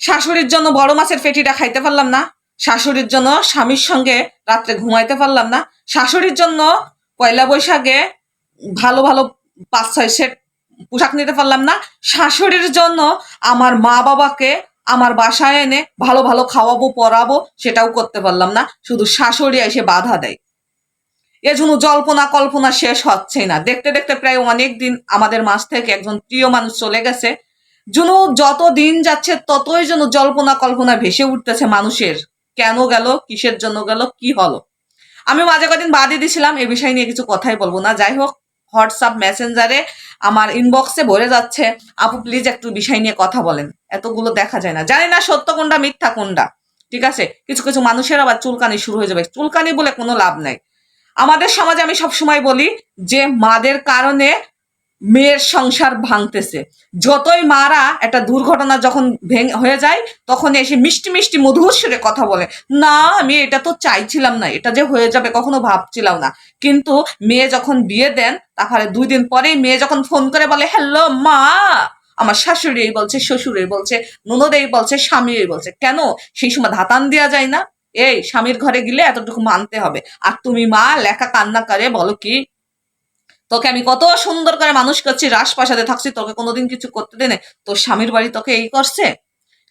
শাশুড়ির জন্য বড় মাছের পেটিটা খাইতে পারলাম না। শাশুড়ির জন্য স্বামীর সঙ্গে রাত্রে ঘুমাইতে পারলাম না। শাশুড়ির জন্য পয়লা বৈশাখে ভালো ভালো পাঁচ, ছয় সেট পোশাক নিতে পারলাম না। শাশুড়ির জন্য আমার মা বাবাকে আমার বাসায় এনে ভালো ভালো খাওয়াবো পরাবো সেটাও করতে পারলাম না। শুধু শাশুড়ি এসে বাধা দেয়। এজন্য জল্পনা কল্পনা শেষ হচ্ছে না। দেখতে দেখতে প্রায় অনেক দিন আমাদের মাঝ থেকে একজন প্রিয় মানুষ চলে গেছে। জুনু, যত দিন যাচ্ছে, ততই যেন জল্পনা কল্পনা ভেসে উঠতেছে মানুষের। কেন গেল? কিসের জন্য গেল? কি হলো? আমি মাঝে কদিন বাদই দিছিলাম এ বিষয় নিয়ে কিছু কথাই বলব না। যাই হোক, হোয়াটসঅ্যাপ মেসেঞ্জারে আমার ইনবক্সে ভরে যাচ্ছে। আপু, প্লিজ একটু বিষয় নিয়ে কথা বলেন। এতগুলো দেখা যায় না। জানি না সত্য কোনটা, মিথ্যা কোনটা। ঠিক আছে? কিছু কিছু মানুষের আবার চুলকানি শুরু হয়ে যাবে। চুলকানি বলে কোনো লাভ নাই। আমাদের সমাজে আমি সবসময় বলি যে, মাদের কারণে মেয়ের সংসার ভাঙতেছে। যতই মারা একটা দুর্ঘটনা যখন ভেঙে হয়ে যায়, তখন এসে মিষ্টি মিষ্টি মধুর সুরে কথা বলে, না, আমি এটা তো চাইছিলাম না, এটা যে হয়ে যাবে কখনো ভাবছিলাম না। কিন্তু মেয়ে যখন বিয়ে দেন, তারপরে দুই দিন পরেই মেয়ে যখন ফোন করে বলে, হ্যালো, মা, আমার শাশুড়ি বলছে শ্বশুর বলছে ননদ এই বলছে স্বামী বলছে। কেন? সেই সময় ধাতান দেওয়া যায় না। এই, স্বামীর ঘরে গেলে এতটুকু মানতে হবে। আর তুমি মা, লেখা কান্না করে, বলো কি? তোকে আমি কত সুন্দর করে মানুষ করছি, রাজপ্রাসাদে থাকছি, তোকে কোনোদিন কিছু করতে দেনে তোর স্বামীর বাড়ি তোকে এই করছে।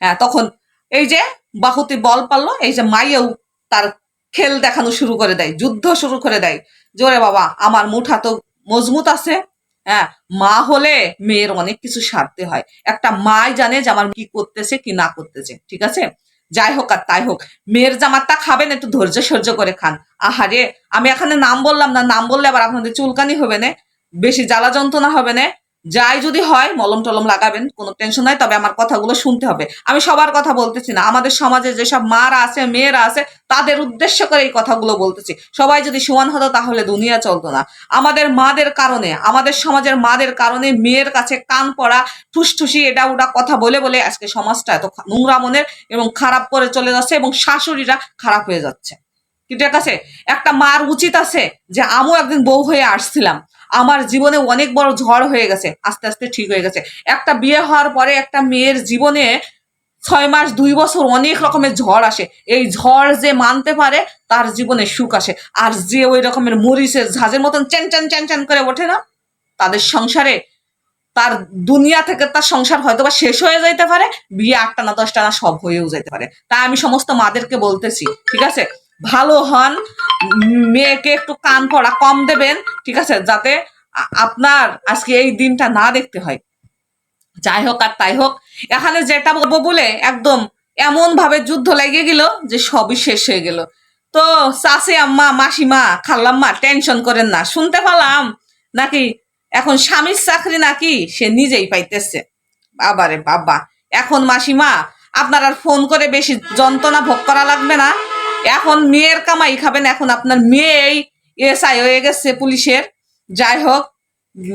হ্যাঁ তখন এই যে বাহুতি বল পারল, এই যে মাইয়াও তার খেল দেখানো শুরু করে দেয়, যুদ্ধ শুরু করে দেয়। জোরে বাবা, আমার মুঠা তো মজবুত আছে। হ্যাঁ মা হলে মেয়ের অনেক কিছু সারতে হয়। একটা মাই জানে যে আমার কি করতেছে, কি না করতেছে, ঠিক আছে? যাই হোক আর তাই হোক। মেয়ের জামাতটা খাবেন, একটু ধৈর্য সহ্য করে খান। আহারে, আমি এখানে নাম বললাম না, নাম বললে আবার আপনাদের চুলকানি হবে না, বেশি জ্বালা যন্ত্রণা হবে না। যাই যদি হয়, মলম টলম লাগাবেন, কোনো টেনশন নাই, তবে আমার কথাগুলো শুনতে হবে। আমি সবার কথা বলতেছি না, আমাদের সমাজে যেসব মারা আছে, মেয়েরা আছে, তাদের উদ্দেশ্য করে এই কথাগুলো বলতেছি। সবাই যদি সমান হতো, তাহলে দুনিয়া চলতো না। আমাদের মাদের কারণে, আমাদের সমাজের মাদের কারণে মেয়ের কাছে কান পড়া, ঠুসঠুসি এটা ওটা কথা বলে বলে আজকে সমাজটা এত নোংরা মনের এবং খারাপ করে চলে যাচ্ছে এবং শাশুড়িরা খারাপ হয়ে যাচ্ছে। ঠিক আছে একটা মার উচিত আছে যে আমিও একদিন বউ হয়ে আসছিলাম। আমার জীবনে অনেক বড় ঝড় হয়ে গেছে, আস্তে আস্তে ঠিক হয়ে গেছে। একটা বিয়ে হওয়ার পরে একটা মেয়ের জীবনে ছয় মাস, দুই বছর অনেক রকমের ঝড় আসে। এই ঝড় যে মানতে পারে, তার জীবনে সুখ আসে। আর যে ওই রকমের মরিচের ঝাঁঝের মতন চ্যান চ্যান চ্যান চ্যান করে ওঠে না, তাদের সংসারে তার দুনিয়া থেকে তার সংসার হয়তো বা শেষ হয়ে যাইতে পারে, বিয়ে আটটা না দশটা না সব হয়েও যেতে পারে। তাই আমি সমস্ত মাদেরকে বলতেছি, ঠিক আছে? ভালো হন, মেয়েকে একটু কান পড়া কম দেবেন, ঠিক আছে? যাতে আপনার আজকে এই দিনটা না দেখতে হয়। যাই হোক আর তাই হোক, এখানে যেটা বলব বলে একদম এমন ভাবে যুদ্ধ লেগে গেল যে সবই শেষ হয়ে গেল। তো চাষে আম্মা, মাসিমা খাল্লাম্মা টেনশন করেন না, শুনতে পেলাম নাকি এখন স্বামীর চাকরি নাকি সে নিজেই পাইতেছে। বাবারে বাবা, এখন মাসিমা, আপনার আর ফোন করে বেশি যন্ত্রণা ভোগ করা লাগবে না। এখন মেয়ের কামাই খাবেন এখন আপনার মেয়েই এসআই হয়ে গেছে পুলিশের। যাই হোক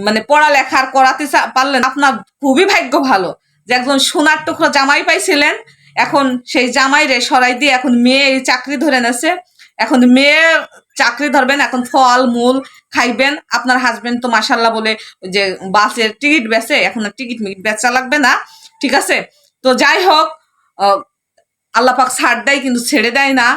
মানে পড়ালেখার করাতে পারলেন। আপনার খুবই ভাগ্য ভালো যে একজন সোনার টুকরো জামাই পাইছিলেন। এখন সেই জামাই রে সরাই দিয়ে এখন মেয়ে চাকরি ধরে নেছে। এখন মেয়ে চাকরি ধরবেন এখন ফল মূল খাইবেন। আপনার হাজবেন্ড তো মাসাল্লাহ বলে যে বাসের টিকিট বেচে এখন আর টিকিট বেচা লাগবে না। ঠিক আছে? তো যাই হোক আহ, আল্লাহ পাক ছাড় দেয় কিন্তু ছেড়ে দেয় না।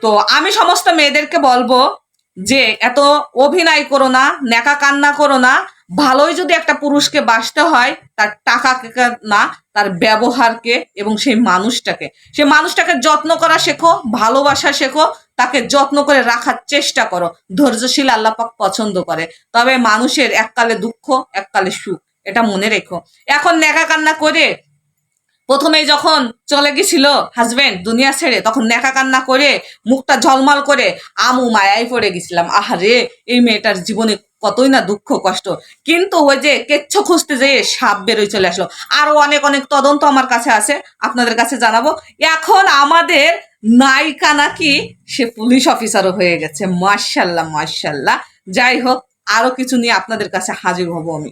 তো আমি সমস্ত মেয়েদেরকে বলব যে, এত অভিনয় করো না নেকা কান্না করো না, ভালোই যদি একটা পুরুষকে বাসতে হয়, তার টাকাকে কা- না, তার ব্যবহারকে এবং সেই মানুষটাকে। সেই মানুষটাকে যত্ন করা শেখো, ভালোবাসা শেখো, তাকে যত্ন করে রাখার চেষ্টা করো। ধৈর্যশীল আল্লাহ পাক পছন্দ করে। তবে মানুষের এককালে দুঃখ, এককালে সুখ, এটা মনে রেখো। এখন নেকা কান্না করে প্রথমেই যখন চলে গেছিল হাজবেন্ড দুনিয়া ছেড়ে, তখন নেকা কান্না করে, মুখটা ঝলমল করে আমু মায়াই পড়ে গেছিলাম। আহারে, এই মেয়েটার জীবনে কতই না দুঃখ, কষ্ট। কিন্তু ওই যে কেচ্ছ খুঁজতে যেয়ে সাপ বেরোয় চলে আসলো। আরও অনেক অনেক তদন্ত আমার কাছে আছে, আপনাদের কাছে জানাব। এখন আমাদের নায়িকা নাকি, সে পুলিশ অফিসারও হয়ে গেছে। মার্শাল্লাহ মার্শাল্লাহ যাই হোক, আরও কিছু নিয়ে আপনাদের কাছে হাজির হব আমি।